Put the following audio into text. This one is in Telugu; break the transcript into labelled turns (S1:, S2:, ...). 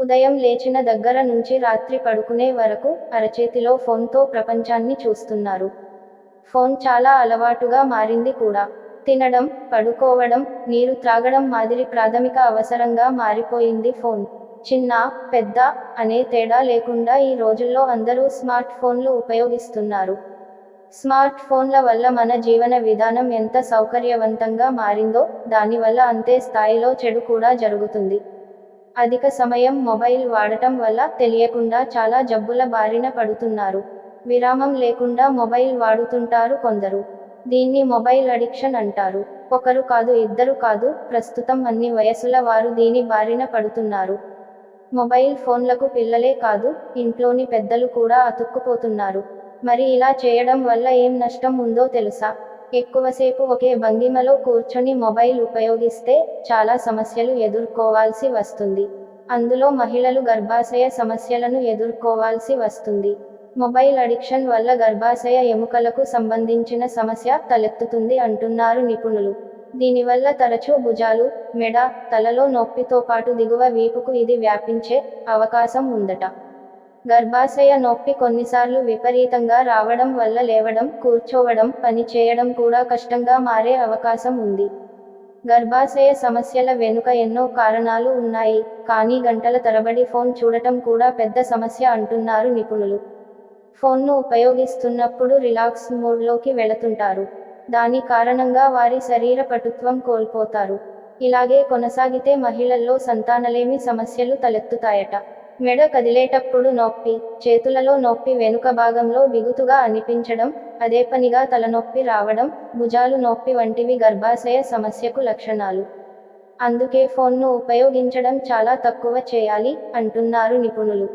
S1: ఉదయం లేచిన దగ్గర నుంచి రాత్రి పడుకునే వరకు అరచేతిలో ఫోన్తో ప్రపంచాన్ని చూస్తున్నారు. ఫోన్ చాలా అలవాటుగా మారింది కూడా. తినడం పడుకోవడం నీరు త్రాగడం మాదిరి ప్రాథమిక అవసరంగా మారిపోయింది ఫోన్. చిన్న పెద్ద అనే తేడా లేకుండా ఈ రోజుల్లో అందరూ స్మార్ట్ ఫోన్లు ఉపయోగిస్తున్నారు. స్మార్ట్ ఫోన్ల వల్ల మన జీవన విధానం ఎంత సౌకర్యవంతంగా మారిందో దానివల్ల అంతే స్థాయిలో చెడు కూడా జరుగుతుంది. అధిక సమయం మొబైల్ వాడటం వల్ల తెలియకుండా చాలా జబ్బుల బారిన పడుతున్నారు. విరామం లేకుండా మొబైల్ వాడుతుంటారు కొందరు. దీన్ని మొబైల్ అడిక్షన్ అంటారు. ఒకరు కాదు ఇద్దరు కాదు ప్రస్తుతం అన్ని వయసుల వారు దీని బారిన పడుతున్నారు. మొబైల్ ఫోన్లకు పిల్లలే కాదు ఇంట్లోని పెద్దలు కూడా అతుక్కుపోతున్నారు. మరి ఇలా చేయడం వల్ల ఏం నష్టం ఉందో తెలుసా? ఎక్కువసేపు ఒకే భంగిమలో కూర్చొని మొబైల్ ఉపయోగిస్తే చాలా సమస్యలు ఎదుర్కోవాల్సి వస్తుంది. అందులో మహిళలు గర్భాశయ సమస్యలను ఎదుర్కోవాల్సి వస్తుంది. మొబైల్ అడిక్షన్ వల్ల గర్భాశయ ఎముకలకు సంబంధించిన సమస్య తలెత్తుతుంది అంటున్నారు నిపుణులు. దీనివల్ల తరచూ భుజాలు మెడ తలలో నొప్పితో పాటు దిగువ వీపుకు ఇది వ్యాపించే అవకాశం ఉందట. గర్భాశయ నొప్పి కొన్నిసార్లు విపరీతంగా రావడం వల్ల లేవడం కూర్చోవడం పని చేయడం కూడా కష్టంగా మారే అవకాశం ఉంది. గర్భాశయ సమస్యల వెనుక ఎన్నో కారణాలు ఉన్నాయి. కానీ గంటల తరబడి ఫోన్ చూడటం కూడా పెద్ద సమస్య అంటున్నారు నిపుణులు. ఫోన్ను ఉపయోగిస్తున్నప్పుడు రిలాక్స్ మోడ్లోకి వెళుతుంటారు. దాని కారణంగా వారి శరీర పటుత్వం కోల్పోతారు. ఇలాగే కొనసాగితే మహిళల్లో సంతానలేమి సమస్యలు తలెత్తుతాయట. మెడ కదిలేటప్పుడు నొప్పి చేతులలో నొప్పి వెనుక భాగంలో బిగుతుగా అనిపించడం అదే పనిగా తలనొప్పి రావడం భుజాలు నొప్పి వంటివి గర్భాశయ సమస్యకు లక్షణాలు. అందుకే ఫోన్ను ఉపయోగించడం చాలా తక్కువ చేయాలి అంటున్నారు నిపుణులు.